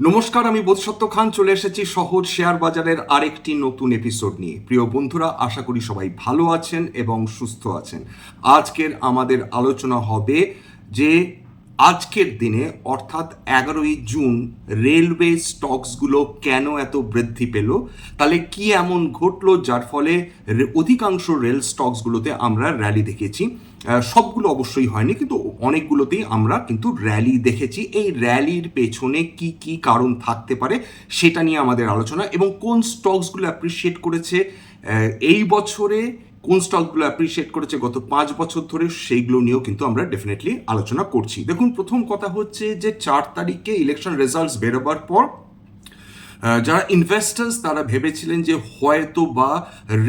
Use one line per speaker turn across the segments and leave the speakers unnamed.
নমস্কার, আমি বোধসত্ত্ব খান। চলে এসেছি সহজ শেয়ার বাজারের আরেকটি নতুন এপিসোড নিয়ে। প্রিয় বন্ধুরা, আশা করি সবাই ভালো আছেন এবং সুস্থ আছেন। আজকের আমাদের আলোচনা হবে যে আজকের দিনে, অর্থাৎ এগারোই জুন, রেলওয়ে স্টকসগুলো কেন এত বৃদ্ধি পেল? তাহলে কি এমন ঘটলো যার ফলে অধিকাংশ রেল স্টকসগুলোতে আমরা র্যালি দেখেছি? সবগুলো অবশ্যই হয়নি, কিন্তু অনেকগুলোতেই আমরা কিন্তু র্যালি দেখেছি। এই র্যালির পেছনে কি কি কারণ থাকতে পারে সেটা নিয়ে আমাদের আলোচনা এবং কোন স্টকসগুলো অ্যাপ্রিসিয়েট করেছে এই বছরে কোন স্টকগুলো অ্যাপ্রিসিয়েট করেছে গত পাঁচ বছর ধরে সেইগুলো নিয়েও কিন্তু আমরা ডেফিনেটলি আলোচনা করছি। দেখুন, প্রথম কথা হচ্ছে যে চার তারিখে ইলেকশন রেজাল্টস বেরোবার পর যারা ইনভেস্টার্স তারা ভেবেছিলেন যে হয়তো বা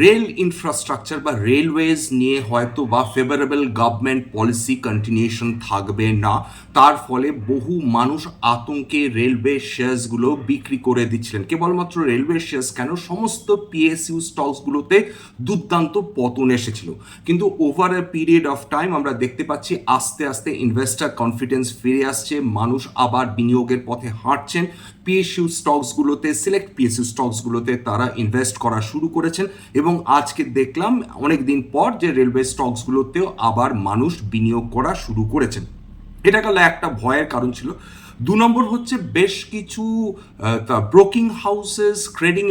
রেল ইনফ্রাস্ট্রাকচার বা রেলওয়েজ নিয়ে হয়তো বা ফেভারেবল গভর্নমেন্ট পলিসি কন্টিনিউশন থাকবে না। তার ফলে বহু মানুষ আতঙ্কে রেলওয়ে শেয়ার্সগুলো বিক্রি করে দিচ্ছিলেন। কেবলমাত্র রেলওয়ে শেয়ার্স কেন? সমস্ত পিএসইউ স্টকসগুলোতে দুর্দান্ত পতন এসেছিল। কিন্তু over a period of time আমরা দেখতে পাচ্ছি আস্তে আস্তে ইনভেস্টার কনফিডেন্স ফিরে আসছে, মানুষ আবার বিনিয়োগের পথে হাঁটছেন। পিএসইউ স্টকসগুলোতে সিলেক্ট পিএসইউ স্টকসগুলোতে তারা ইনভেস্ট করা শুরু করেছেন এবং আজকে দেখলাম অনেক দিন পর যে রেলওয়ে স্টকসগুলোতেও আবার মানুষ বিনিয়োগ করা শুরু করেছেন। এটা গেল একটা ভয়ের কারণ ছিল। দু নম্বর হচ্ছে বেশ কিছু ব্রোকিং হাউসেস ক্রেডিং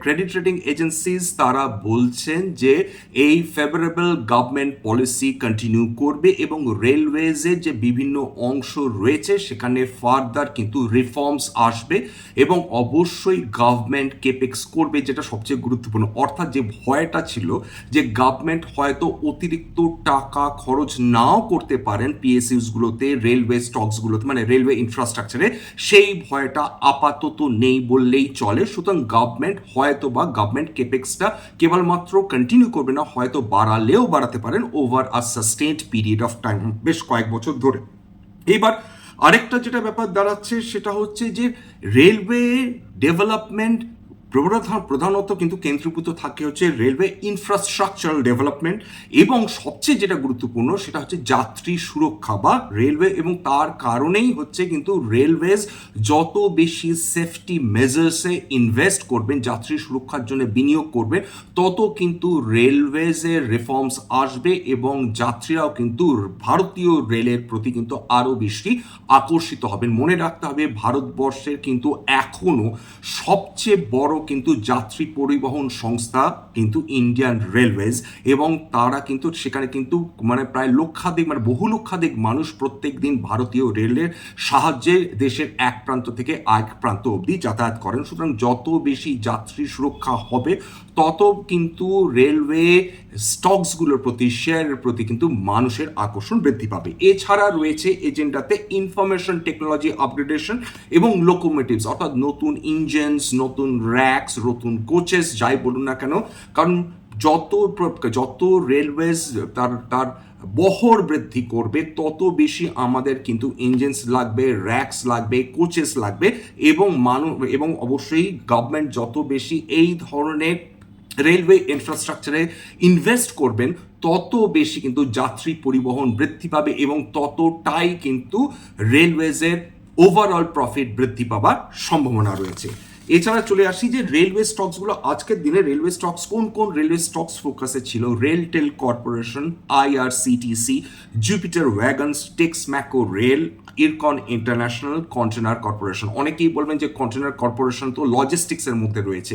ক্রেডিট রেটিং এজেন্সিস তারা বলছেন যে এই ফেভারেবল গভর্নমেন্ট পলিসি কন্টিনিউ করবে এবং রেলওয়েজের যে বিভিন্ন অংশ রয়েছে সেখানে ফার্দার কিন্তু রিফর্মস আসবে এবং অবশ্যই গভর্নমেন্ট কেপেক্স করবে যেটা সবচেয়ে গুরুত্বপূর্ণ। অর্থাৎ যে ভয়টা ছিল যে গভর্নমেন্ট হয়তো অতিরিক্ত টাকা খরচ নাও করতে পারেন পিএসইউসগুলোতে রেলওয়ে স্টকসগুলোতে মানে রেলওয়ে ইনফ্রাস্ট্রাকচারে সেই ভয়টা আপাতত নেই বললেই চলে। সুতরাং গভর্নমেন্ট হয়তো বা গভর্নমেন্ট কেপেক্সটা কেবলমাত্র কন্টিনিউ করবে না, হয়তো বাড়ালেও বাড়াতে পারেন over a sustained period of time বেশ কয়েক বছর ধরে। এইবার আরেকটা যেটা ব্যাপার দাঁড়াচ্ছে সেটা হচ্ছে যে রেলওয়ে ডেভেলপমেন্ট প্রধান প্রধানত কিন্তু কেন্দ্রীভূত থাকে হচ্ছে রেলওয়ে ইনফ্রাস্ট্রাকচারাল ডেভেলপমেন্ট এবং সবচেয়ে যেটা গুরুত্বপূর্ণ সেটা হচ্ছে যাত্রী সুরক্ষা বা রেলওয়ে এবং তার কারণেই হচ্ছে কিন্তু রেলওয়েজ যত বেশি সেফটি মেজার্সে ইনভেস্ট করবেন, যাত্রী সুরক্ষার জন্য বিনিয়োগ করবেন, তত কিন্তু রেলওয়েজের রিফর্মস আসবে এবং যাত্রীরাও কিন্তু ভারতীয় রেলের প্রতি কিন্তু আরও বেশি আকর্ষিত হবেন। মনে রাখতে হবে ভারতবর্ষের কিন্তু এখনও সবচেয়ে বড় কিন্তু যাত্রী পরিবহন সংস্থা, কিন্তু ইন্ডিয়ান রেলওয়েজ এবং তারা কিন্তু সেখানে কিন্তু মানে প্রায় লক্ষাধিক মানে বহু লক্ষাধিক মানুষ প্রত্যেক দিন ভারতীয় রেলের সাহায্যে দেশের এক প্রান্ত থেকে আরেক প্রান্ত অবধি যাতায়াত করেন। সুতরাং যত বেশি যাত্রী সুরক্ষা হবে তত কিন্তু রেলওয়ে স্টকসগুলোর প্রতি, শেয়ারের প্রতি কিন্তু মানুষের আকর্ষণ বৃদ্ধি পাবে। এছাড়া রয়েছে এজেন্ডাতে ইনফরমেশন টেকনোলজি আপগ্রেডেশন এবং লোকোমোটিভস অর্থাৎ নতুন ইঞ্জিনস নতুন র্যাক্স নতুন কোচেস যাই বলুন না কেন, কারণ যত যত রেলওয়েজ তার তার বহর বৃদ্ধি করবে, তত বেশি আমাদের কিন্তু ইঞ্জিনস লাগবে র্যাক্স লাগবে কোচেস লাগবে এবং মানুষ এবং অবশ্যই গভর্নমেন্ট যত বেশি এই ধরনের রেলওয়ে ইনফ্রাস্ট্রাকচারে ইনভেস্ট করবেন, তত বেশি কিন্তু যাত্রী পরিবহন বৃদ্ধি পাবে এবং ততটাই কিন্তু রেলওয়েজের ওভারঅল প্রফিট বৃদ্ধি পাবার সম্ভাবনা রয়েছে। এছাড়া চলে আসি যে রেলওয়ে স্টকসগুলো আজকের দিনে রেলওয়ে স্টকস কোন কোন রেলওয়ে স্টকস ফোকাসে ছিল? RailTel corporation IRCTC Jupiter wagons Texmaco rail Ircon international container corporation অনেকেই বলবেন যে কন্টেনার কর্পোরেশন তো লজিস্টিক্সের মধ্যে রয়েছে।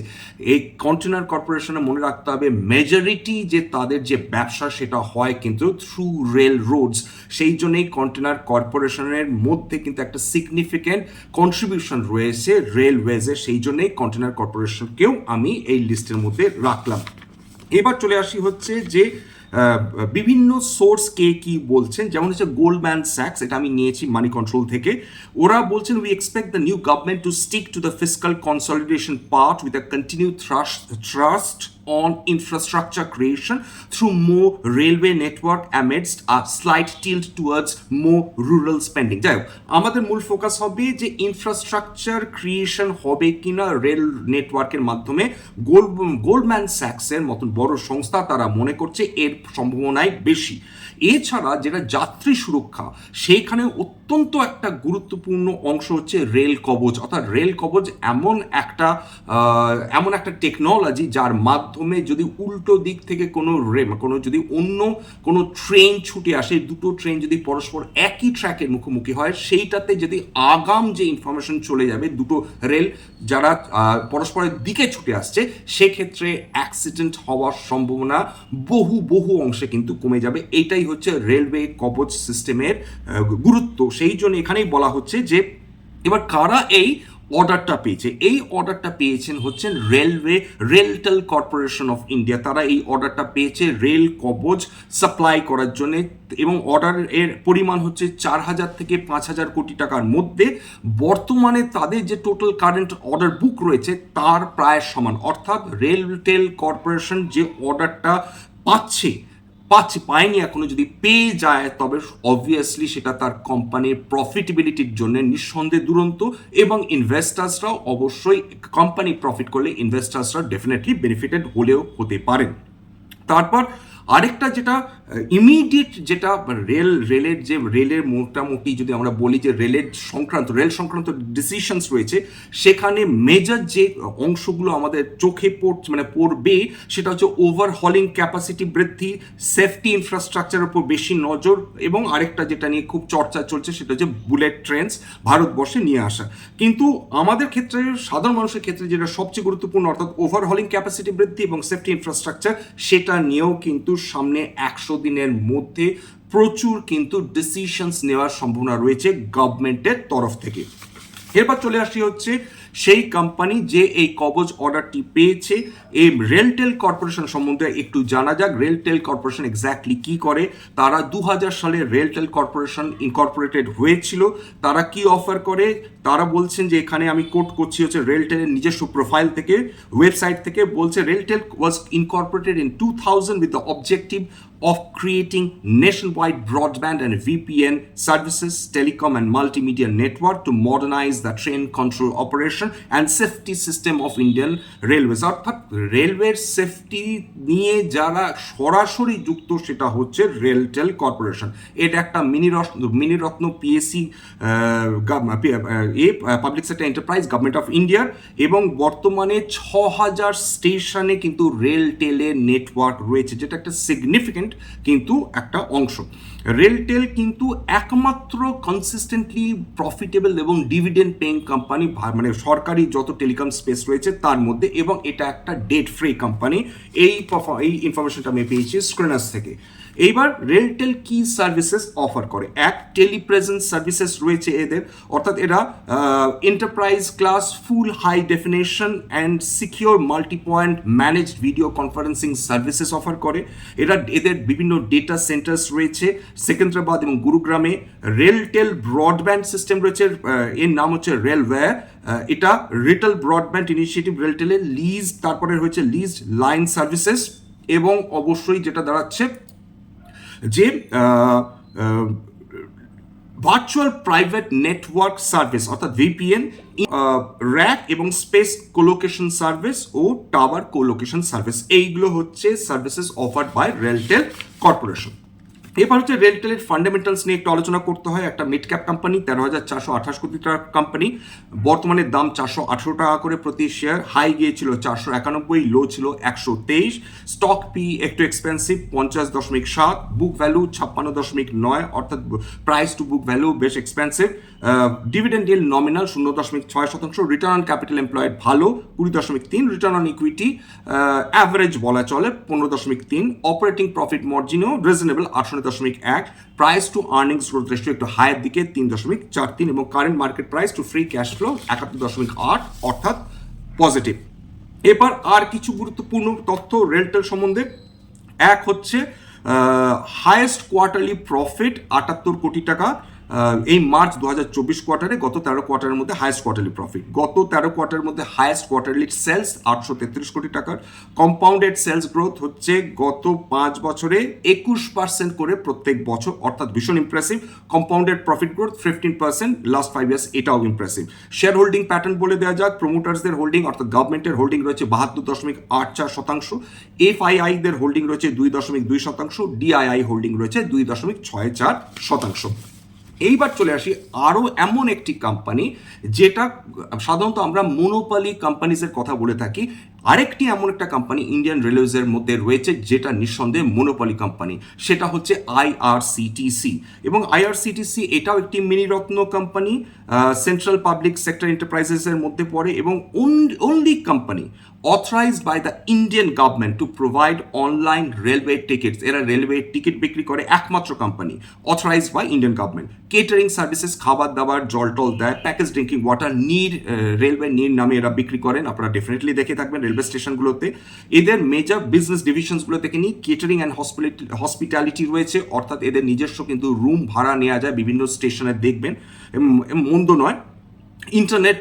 এই কন্টেনার কর্পোরেশনে মনে রাখতে হবে মেজরিটি যে তাদের যে ব্যবসা সেটা হয় কিন্তু থ্রু রেল রোডস সেই জন্যই কন্টেনার কর্পোরেশনের মধ্যে কিন্তু একটা সিগনিফিক্যান্ট কন্ট্রিবিউশন রয়েছে রেলওয়েজে সেই জন্যই কন্টেনার কর্পোরেশনকেও আমি এই লিস্টের মধ্যে রাখলাম। এবার চলে আসি হচ্ছে যে বিভিন্ন সোর্স কে কি বলছেন, যেমন হচ্ছে গোল্ডম্যান স্যাক্স এটা আমি নিয়েছি মানি কন্ট্রোল থেকে। ওরা বলছেন we expect the new government to stick to the physical consolidation part with the continue thrust trust on infrastructure creation through more railway network amidst a slight tilt towards more rural spending. যাই হোক আমাদের মূল focus হবে যে infrastructure creation হবে কিনা rail নেটওয়ার্কের মাধ্যমে। গোল্ড গোল্ডম্যান স্যাক্সের মতন বড় সংস্থা তারা মনে করছে এর সম্ভাবনাই বেশি। এছাড়া যেটা যাত্রী সুরক্ষা সেইখানে অত্যন্ত একটা গুরুত্বপূর্ণ অংশ হচ্ছে রেল কবচ অর্থাৎ রেল কবচ এমন একটা এমন একটা টেকনোলজি যার মাধ্যমে যদি উল্টো দিক থেকে কোনো রে, কোনো যদি অন্য কোনো ট্রেন ছুটে আসে, দুটো ট্রেন যদি পরস্পর একই ট্র্যাকের মুখোমুখি হয়, সেইটাতে যদি আগাম যে ইনফরমেশন চলে যাবে, দুটো রেল যারা পরস্পরের দিকে ছুটে আসছে, সেক্ষেত্রে অ্যাক্সিডেন্ট হওয়ার সম্ভাবনা বহু বহু অংশে কিন্তু কমে যাবে। এইটাই হচ্ছে রেলওয়ে কবচ সিস্টেমের গুরুত্ব। সেই জন্য এখানেই বলা হচ্ছে যে, এবার কারা এই অর্ডারটা পেয়েছে? এই অর্ডারটা পেয়েছেন হচ্ছেন railway, RailTel corporation of India. তারা এই অর্ডারটা পেয়েছে রেল কবচ সাপ্লাই করার জন্য এবং অর্ডার এর পরিমাণ হচ্ছে চার হাজার থেকে পাঁচ হাজার কোটি টাকার মধ্যে। বর্তমানে তাদের যে টোটাল কারেন্ট অর্ডার বুক রয়েছে তার প্রায় সমান। অর্থাৎ রেলটেল কর্পোরেশন যে অর্ডারটা পাচ্ছে পাচ্ছে পায়নি এখনও। যদি পেয়ে যায়, তবে অবভিয়াসলি সেটা তার কোম্পানির প্রফিটেবিলিটির জন্য নিঃসন্দেহে দুরন্ত এবং ইনভেস্টার্সরাও অবশ্যই কোম্পানি প্রফিট করলে ইনভেস্টার্সরা ডেফিনেটলি বেনিফিটেড হলেও হতে পারেন তারপর আরেকটা যেটা ইমিডিয়েট যেটা রেল রেলের যে রেলের মোটামুটি যদি আমরা বলি যে রেলের সংক্রান্ত রেল সংক্রান্ত ডিসিশনস রয়েছে, সেখানে মেজর যে অংশগুলো আমাদের চোখে পড়ছে মানে পড়বে, সেটা হচ্ছে ওভারহলিং ক্যাপাসিটি বৃদ্ধি সেফটি ইনফ্রাস্ট্রাকচারের উপর বেশি নজর, এবং আরেকটা যেটা নিয়ে খুব চর্চা চলছে, সেটা হচ্ছে বুলেট ট্রেনস ভারতবর্ষে নিয়ে আসা। কিন্তু আমাদের ক্ষেত্রে, সাধারণ মানুষের ক্ষেত্রে যেটা সবচেয়ে গুরুত্বপূর্ণ, অর্থাৎ ওভারহলিং ক্যাপাসিটি বৃদ্ধি এবং সেফটি ইনফ্রাস্ট্রাকচার সেটা নিয়েও কিন্তু সামনে একশো দিনের মধ্যে প্রচুর কিন্তু ডিসিশনস নেওয়ার সম্ভাবনা রয়েছে গভর্নমেন্টের তরফ থেকে। এরপর চলে আসি হচ্ছে সেই কোম্পানি যে এই কবজ অর্ডারটি পেয়েছে। এই রেলটেল কর্পোরেশন সম্বন্ধে একটু জানা যাক রেলটেল কর্পোরেশন এক্স্যাক্টলি কি করে? তারা দু হাজার সালে রেলটেল কর্পোরেশন ইনকর্পোরেটেড হয়েছিল। তারা কি অফার করে? তারা বলছেন যে এখানে আমি কোট করছি হচ্ছে রেলটেলের নিজস্ব প্রোফাইল থেকে ওয়েবসাইট থেকে, বলছে RailTel was incorporated in two thousand with the objective of creating nationwide broadband and VPN services, telecom and multimedia network to modernize the train control operation and safety system of Indian Railways. অর্থাৎ রেলওয়ের safety নিয়ে যারা সরাসরি যুক্ত সেটা হচ্ছে RailTel corporation এটা একটা mini ratna mini ratna PSC a public sector enterprise government of ইন্ডিয়ার এবং বর্তমানে ছ হাজার স্টেশনে কিন্তু রেলটেলের নেটওয়ার্ক রয়েছে যেটা একটা সিগনিফিকেন্ট কিন্তু একটা অংশ। রেলটেল কিন্তু একমাত্র কনসিস্টেন্টলি প্রফিটেবল এবং ডিভিডেন্ড পেইং কোম্পানি মানে সরকারি যত টেলিকম স্পেস রয়েছে তার মধ্যে এবং এটা একটা ডেট ফ্রি কোম্পানি এই এই ইনফরমেশনটা আমি পেয়েছি স্ক্রিনার্স থেকে। এইবার রেলটেল কি সার্ভিসেস অফার করে? এক টেলিপ্রেজেন্স সার্ভিসেস রয়েছে এদের। অর্থাৎ এরা enterprise class full high definition and secure multi point managed video conferencing services offer করে। এরা এদের বিভিন্ন ডেটা সেন্টার্স রয়েছে। সেকেন্দ্রাবাদ এবং গুরুগ্রামে রেলটেল ব্রডব্যান্ড সিস্টেম রয়েছে এর নাম হচ্ছে রেলওয়ে। এটা রিটেল ব্রডব্যান্ড ইনিশিয়েটিভ রেলটেলের লিজ, তারপরে রয়েছে লিজ লাইন সার্ভিসেস এবং অবশ্যই যেটা দাঁড়াচ্ছে যে ভার্চুয়াল প্রাইভেট নেটওয়ার্ক সার্ভিস অর্থাৎ ভিপিএন র্যাক এবং স্পেস কোলোকেশন সার্ভিস ও টাওয়ার কোলোকেশন সার্ভিস এইগুলো হচ্ছে services offered by RailTel corporation এবার হচ্ছে রেলটেলের ফান্ডামেন্টালস নিয়ে একটু আলোচনা করতে হয়। একটা মিড ক্যাপ কোম্পানি তেরো হাজার চারশো আঠাশ কোটি টাকার কোম্পানি বর্তমানে দাম চারশো আঠেরো টাকা করে প্রতি শেয়ার হাই গিয়েছিল চারশো একানব্বই লো ছিল একশো তেইশ। স্টক পি একটু এক্সপেন্সিভ পঞ্চাশ দশমিক সাত বুক ভ্যালু ছাপ্পান্ন দশমিক নয়, অর্থাৎ প্রাইস টু বুক ভ্যালু বেশ এক্সপেন্সিভ ডিভিডেন্ড ডিল নমিনাল শূন্য দশমিক ছয় শতাংশ রিটার্ন অন ক্যাপিটাল এমপ্লয়েড ভালো, কুড়ি দশমিক তিন রিটার্ন অন ইকুইটি অ্যাভারেজ বলা চলে, পনেরো দশমিক তিন। অপারেটিং প্রফিট মার্জিনও রিজনেবল আটশো দশমিক এক price to earnings growth ratio একটু হায়ের দিকে তিন দশমিক চার তিন এবং current market price to free cash flow একাত্তর দশমিক আট, অর্থাৎ পজিটিভ এবার আর কিছু গুরুত্বপূর্ণ তথ্য রেলটেল সম্বন্ধে। এক হচ্ছে হায়েস্ট কোয়ার্টারলি প্রফিট আটাত্তর কোটি টাকা এই মার্চ দু হাজার চব্বিশ কোয়ার্টারে গত তেরো কোয়ার্টারের মধ্যে হায়েস্ট কোয়ার্টারলি প্রফিট গত তেরো কোয়ার্টারের মধ্যে হায়েস্ট কোয়ার্টারলি সেলস আটশো তেত্রিশ কোটি টাকার। কম্পাউন্ডেড সেলস গ্রোথ হচ্ছে গত পাঁচ বছরে একুশ পার্সেন্ট করে প্রত্যেক বছর, অর্থাৎ ভীষণ impressive compounded profit growth fifteen percent last five years এটাও ইমপ্রেসিভ শেয়ার হোল্ডিং প্যাটার্ন বলে দেওয়া যাক প্রমোটার্সদের হোল্ডিং অর্থাৎ গভর্নমেন্টের হোল্ডিং রয়েছে বাহাত্তর দশমিক আট চার শতাংশ। এফআইআই দের হোল্ডিং রয়েছে দুই দশমিক দুই শতাংশ ডিআইআই হোল্ডিং রয়েছে দুই দশমিক ছয় চার শতাংশ। এইবার চলে আসি আরও এমন একটি কোম্পানি যেটা সাধারণত আমরা মোনোপালি কোম্পানিজের কথা বলে থাকি। আরেকটি এমন একটা কোম্পানি ইন্ডিয়ান রেলওয়েজের মধ্যে রয়েছে যেটা নিঃসন্দেহে মোনোপলি কোম্পানি সেটা হচ্ছে আইআরসিটিসি এবং আইআরসিটিসি এটাও একটি Miniratna company central public sector এন্টারপ্রাইজেসের মধ্যে পড়ে এবং only company authorized by the Indian government to provide online railway tickets. এরা রেলওয়ে টিকিট বিক্রি করে একমাত্র company authorise by Indian government. Catering services খাবার দাবার, জল টল দেয় package drinking water Neer railway Neer নামে এরা বিক্রি করেন। আপনারা ডেফিনেটলি দেখে থাকবেন রেলওয়ে স্টেশনগুলোতে এদের মেজর বিজনেস ডিভিশনসগুলো থেকে নিয়ে কেটারিং অ্যান্ড হসপিটালিটি রয়েছে। অর্থাৎ এদের নিজস্ব কিন্তু রুম ভাড়া নেওয়া যায়। বিভিন্ন স্টেশনে দেখবেন। মন্দ নয় ইন্টারনেট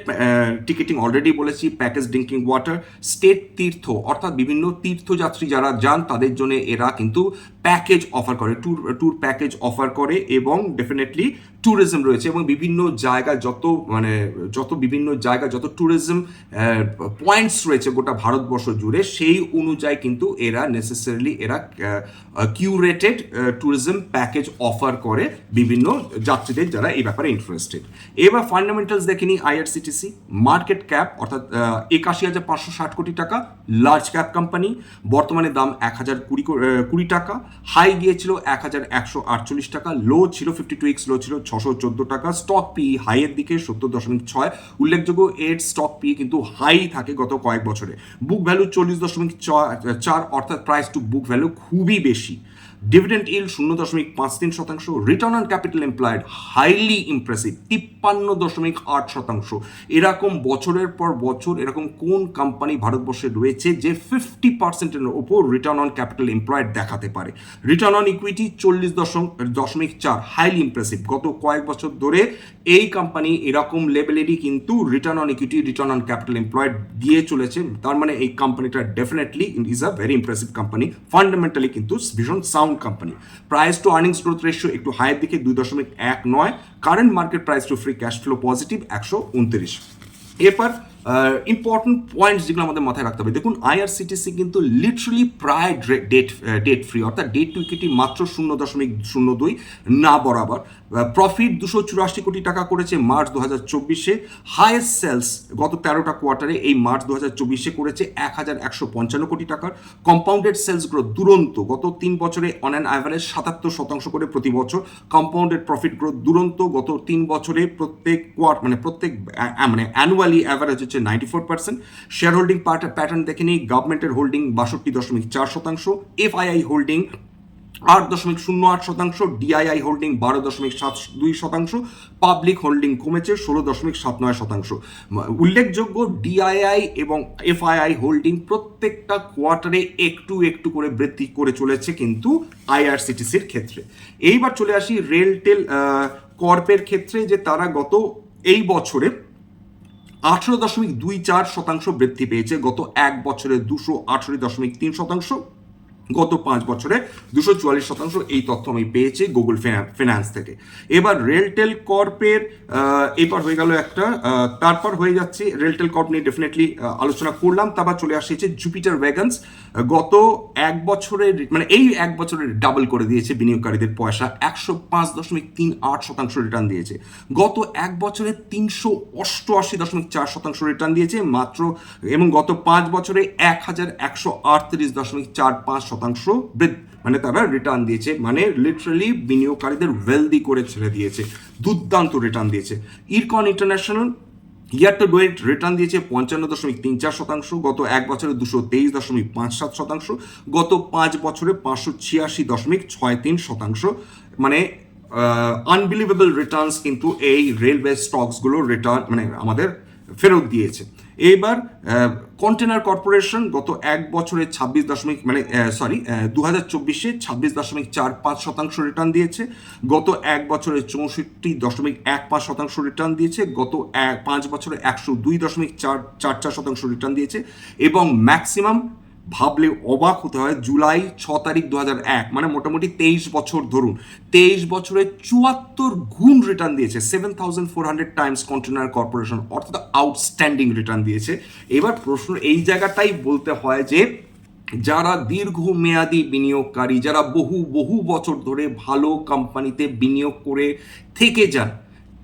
টিকিটিং অলরেডি বলেছি প্যাকেজ ড্রিঙ্কিং ওয়াটার স্টেট তীর্থ, অর্থাৎ বিভিন্ন তীর্থযাত্রী যারা যান, তাদের জন্য এরা কিন্তু প্যাকেজ অফার করে ট্যুর ট্যুর প্যাকেজ অফার করে এবং ডেফিনেটলি ট্যুরিজম রয়েছে এবং বিভিন্ন জায়গায় যত মানে যত বিভিন্ন জায়গা, যত ট্যুরিজম পয়েন্টস রয়েছে গোটা ভারতবর্ষ জুড়ে, সেই অনুযায়ী কিন্তু এরা নেসেসারিলি এরা কিউরেটেড ট্যুরিজম প্যাকেজ অফার করে বিভিন্ন যাত্রীদের যারা এই ব্যাপারে ইন্টারেস্টেড এবার ফান্ডামেন্টালস দেখে নিই আইআরসিটিসি মার্কেট ক্যাপ অর্থাৎ একাশি হাজার পাঁচশো ষাট কোটি টাকা লার্জ ক্যাপ কোম্পানি বর্তমানে দাম এক হাজার কুড়ি কুড়ি টাকা হাই গিয়েছিল এক হাজার একশো আটচল্লিশ টাকা লো ছিল ফিফটি টু এক্স লো ছিল ছশো চোদ্দ টাকা। স্টক পি হাইয়ের দিকে সত্তর দশমিক ছয়। উল্লেখযোগ্য এর স্টক পি কিন্তু হাই থাকে গত কয়েক বছরে। বুক ভ্যালু চল্লিশ দশমিক চার, অর্থাৎ প্রাইস টু বুক ভ্যালু খুবই বেশি। ডিভিডেন্ড ইল শূন্য দশমিক পাঁচ তিন শতাংশ return on capital employed highly impressive তিপ্পান্ন দশমিক আট শতাংশ। এরকম বছরের পর বছর এরকম কোন কোম্পানি ভারতবর্ষে রয়েছে যে ফিফটি পার্সেন্টের ওপর রিটার্ন অন ক্যাপিটাল এমপ্লয়েড দেখাতে পারে? রিটার্ন অন ইকুইটি চল্লিশ দশম দশমিক চার হাইলি ইমপ্রেসিভ গত কয়েক বছর ধরে এই কোম্পানি এরকম লেভেলেরই কিন্তু return on equity return on capital employed দিয়ে চলেছে। তার মানে এই কোম্পানিটা definitely is a very impressive company fundamentally কিন্তু ভীষণ sound company price to earnings growth ratio একটু হাইয়ের দিকে দুই দশমিক এক নয়। Current market price to free cash flow positive একশো উনত্রিশ। এরপর ইম্পর্টেন্ট পয়েন্টস যেগুলো আমাদের মাথায় রাখতে হবে। দেখুন আইআরসিটিসি কিন্তু লিটারালি প্রায় ডেট ডেট ফ্রি অর্থাৎ ডেট টু ইকুইটি মাত্র শূন্য দশমিক শূন্য দুই, না বরাবর। প্রফিট দুশো চুরাশি কোটি টাকা করেছে মার্চ দু হাজার চব্বিশে। হায়েস্ট সেলস গত তেরোটা কোয়ার্টারে এই মার্চ দু হাজার চব্বিশে করেছে এক হাজার একশো পঞ্চান্ন কোটি টাকার। কম্পাউন্ডেড সেলস গ্রোথ দুরন্ত, গত তিন বছরে অন অ্যান অ্যাভারেজ সাতাত্তর শতাংশ করে প্রতি বছর। কম্পাউন্ডেড প্রফিট গ্রোথ দুরন্ত, গত তিন বছরে প্রত্যেক কোয়ার্ট মানে প্রত্যেক মানে অ্যানুয়ালি অ্যাভারেজ হচ্ছে ninety four percent share holding pattern দেখে নিই। গভর্নমেন্টের হোল্ডিং বাষট্টি দশমিক চার শতাংশ। এফআইআই হোল্ডিং আট দশমিক শূন্য আট শতাংশ। ডিআইআই হোল্ডিং বারো দশমিক সাত দুই শতাংশ। পাবলিক হোল্ডিং কমেছে ষোলো দশমিক সাত নয় শতাংশ। উল্লেখযোগ্য ডিআইআই এবং এফআইআই হোল্ডিং প্রত্যেকটা কোয়ার্টারে একটু একটু করে বৃদ্ধি করে চলেছে কিন্তু আইআরসিটিসির ক্ষেত্রে। এইবার চলে আসি রেলটেল কর্পের ক্ষেত্রে যে তারা গত এই বছরে আঠেরো দশমিক দুই চার শতাংশ বৃদ্ধি পেয়েছে। গত এক বছরে দুশো আঠেরো দশমিক তিন শতাংশ। গত পাঁচ বছরে দুশো চুয়াল্লিশ শতাংশ এই তথ্য আমি পেয়েছি গুগল ফিনান্স থেকে। এবার রেলটেল কর্পের এবার হয়ে গেল একটা তারপর হয়ে যাচ্ছে রেলটেল কর্প নিয়ে ডেফিনেটলি আলোচনা করলাম, তারপর চলে আসছে জুপিটার ভ্যাগান্স গত এক বছরের মানে এই এক বছরের ডাবল করে দিয়েছে বিনিয়োগকারীদের পয়সা, একশো পাঁচ দশমিক তিন আট শতাংশ রিটার্ন দিয়েছে। গত এক বছরে তিনশো অষ্টআশি দশমিক চার শতাংশ রিটার্ন দিয়েছে, মাত্র, এবং গত পাঁচ বছরে এক হাজার একশো আটত্রিশ দশমিক চার পাঁচ শতাংশ মানে তারা রিটার্ন দিয়েছে মানে লিটারালি বিনিয়োগকারীদের ওয়েলদি করে ছেড়ে দিয়েছে, দুর্দান্ত রিটার্ন দিয়েছে। Ircon international year to return দিয়েছে পঞ্চান্ন দশমিক তিন চার শতাংশ, গত এক বছরে দুশো তেইশ দশমিক পাঁচ সাত শতাংশ, গত পাঁচ বছরে পাঁচশো ছিয়াশি দশমিক ছয় তিন শতাংশ। মানে আনবিলিভেবল রিটার্নস কিন্তু এই রেলওয়ে স্টকসগুলো রিটার্ন মানে আমাদের ফেরত দিয়েছে। এইবার কন্টেনার কর্পোরেশন গত এক বছরে ছাব্বিশ দশমিক মানে সরি দু হাজার চব্বিশে ছাব্বিশ দশমিক চার পাঁচ শতাংশ রিটার্ন দিয়েছে। গত এক বছরে চৌষট্টি দশমিক এক পাঁচ শতাংশ রিটার্ন দিয়েছে। গত এক, পাঁচ বছরে একশো দুই দশমিক চার চার চার শতাংশ রিটার্ন দিয়েছে। এবং ম্যাক্সিমাম ভাবলে অবাক হতে হয় জুলাই ছ তারিখ দু এক মানে মোটামুটি তেইশ বছর ধরুন। তেইশ বছরে চুয়াত্তর গুণ রিটার্ন দিয়েছে seven thousand four hundred times container corporation অর্থাৎ আউটস্ট্যান্ডিং রিটার্ন দিয়েছে। এবার প্রশ্ন, এই জায়গাটাই বলতে হয় যে, যারা দীর্ঘমেয়াদী বিনিয়োগকারী, যারা বহু বহু বছর ধরে ভালো কোম্পানিতে বিনিয়োগ করে থেকে যান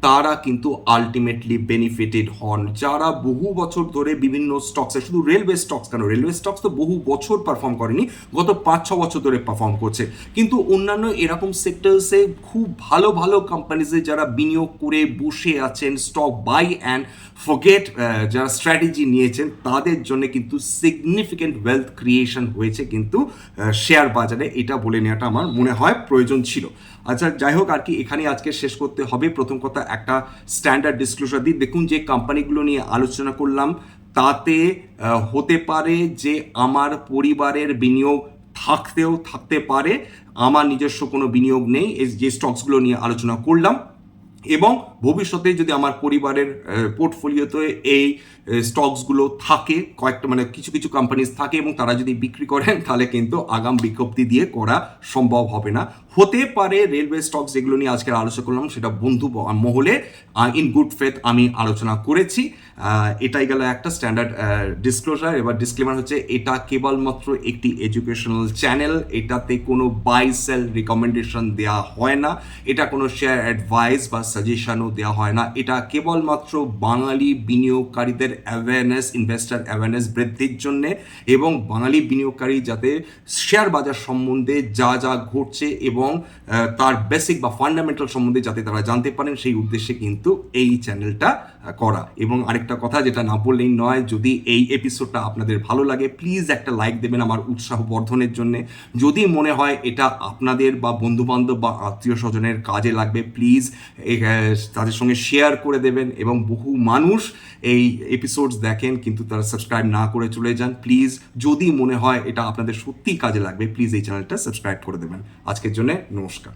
তারা কিন্তু আলটিমেটলি বেনিফিটেড হন। যারা বহু বছর ধরে বিভিন্ন স্টকসে শুধু রেলওয়ে স্টকস কেন? রেলওয়ে স্টকস তো বহু বছর পারফর্ম করেনি, গত পাঁচ ছ বছর ধরে পারফর্ম করছে। কিন্তু অন্যান্য এরকম সেক্টরসে খুব ভালো ভালো কোম্পানিজে যারা বিনিয়োগ করে বসে আছেন স্টক বাই অ্যান্ড ফোগেট যারা স্ট্র্যাটেজি নিয়েছেন, তাদের জন্য কিন্তু সিগনিফিক্যান্ট ওয়েলথ ক্রিয়েশন হয়েছে কিন্তু শেয়ার বাজারে। এটা বলে নেওয়াটা আমার মনে হয় প্রয়োজন ছিল। আচ্ছা যাই হোক, আর কি এখানে আজকে শেষ করতে হবে। প্রথম কথা, একটা স্ট্যান্ডার্ড ডিসক্লোজার দিই। দেখুন যে কোম্পানিগুলো নিয়ে আলোচনা করলাম, তাতে হতে পারে যে আমার পরিবারের বিনিয়োগ থাকতেও থাকতে পারে, আমার নিজস্ব কোনো বিনিয়োগ নেই, এই যে স্টকসগুলো নিয়ে আলোচনা করলাম। এবং ভবিষ্যতে যদি আমার পরিবারের পোর্টফোলিওতে এই স্টকসগুলো থাকে কয়েকটা মানে কিছু কিছু কোম্পানিজ থাকে এবং তারা যদি বিক্রি করেন, তাহলে কিন্তু আগাম বিজ্ঞপ্তি দিয়ে করা সম্ভব হবে না। হতে পারে রেলওয়ে স্টকস যেগুলো নিয়ে আজকে আলোচনা করলাম, সেটা বন্ধু মহলে ইন গুড ফেথ আমি আলোচনা করেছি। এটাই গেল একটা স্ট্যান্ডার্ড ডিসক্লোজার এবার ডিসক্লেমার হচ্ছে, এটা কেবলমাত্র একটি এডুকেশনাল চ্যানেল এটাতে কোনো বাই সেল রিকমেন্ডেশন দেওয়া হয় না। এটা কোনো শেয়ার অ্যাডভাইস বা সাজেশনও দেওয়া হয় না। এটা কেবলমাত্র বাঙালি বিনিয়োগকারীদের অ্যাওয়ারনেস ইনভেস্টার অ্যাওয়ারনেস বৃদ্ধির জন্যে এবং বাঙালি বিনিয়োগকারী যাতে শেয়ার বাজার সম্বন্ধে যা যা ঘটছে এবং তার বেসিক বা ফান্ডামেন্টাল সম্বন্ধে যাতে তারা জানতে পারেন, সেই উদ্দেশ্যে কিন্তু এই চ্যানেলটা করা। এবং আরেকটা কথা যেটা না বললেই নয়, যদি এই এপিসোডটা আপনাদের ভালো লাগে প্লিজ একটা লাইক দেবেন আমার উৎসাহ বর্ধনের জন্য। যদি মনে হয় এটা আপনাদের বা বন্ধু বান্ধব বা আত্মীয় স্বজনের কাজে লাগবে প্লিজ তাদের সঙ্গে শেয়ার করে দেবেন এবং বহু মানুষ এই এপিসোডস দেখেন, কিন্তু তারা সাবস্ক্রাইব না করে চলে যান। প্লিজ যদি মনে হয় এটা আপনাদের সত্যিই কাজে লাগবে প্লিজ এই চ্যানেলটা সাবস্ক্রাইব করে দেবেন। আজকের জন্য নমস্কার।